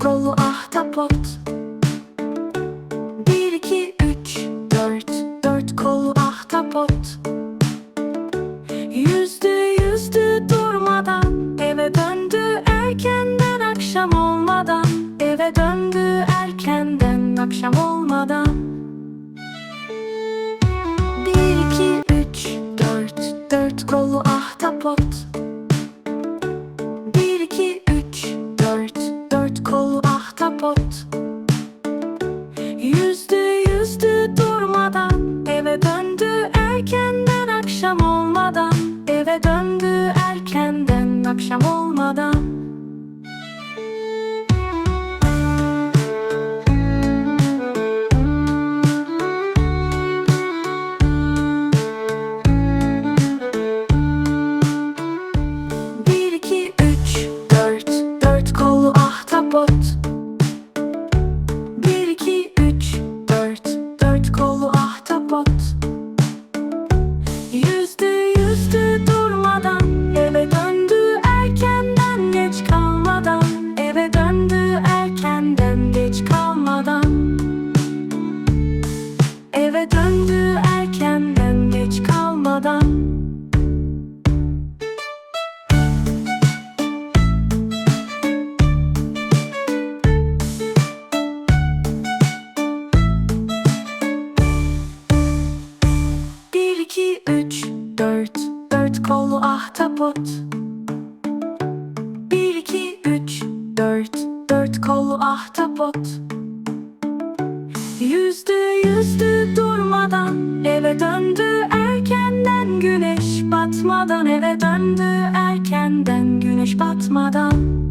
kollu ahtapot. Bir iki üç dört. Dört kollu ahtapot. Yüzdü yüzdü durmadan Eve döndü erkenden akşam olmadan. Eve döndü erkenden akşam olmadan. Bir iki üç dört. Dört kollu ahtapot ahtapot Yüzdü yüzdü durmadan Eve döndü erkenden akşam olmadan. Eve döndü erkenden akşam olmadan Dört kollu ahtapot. Bir iki üç dört Dört kollu ahtapot. Yüzdü yüzdü durmadan Eve döndü erkenden Güneş batmadan. Eve döndü erkenden Güneş batmadan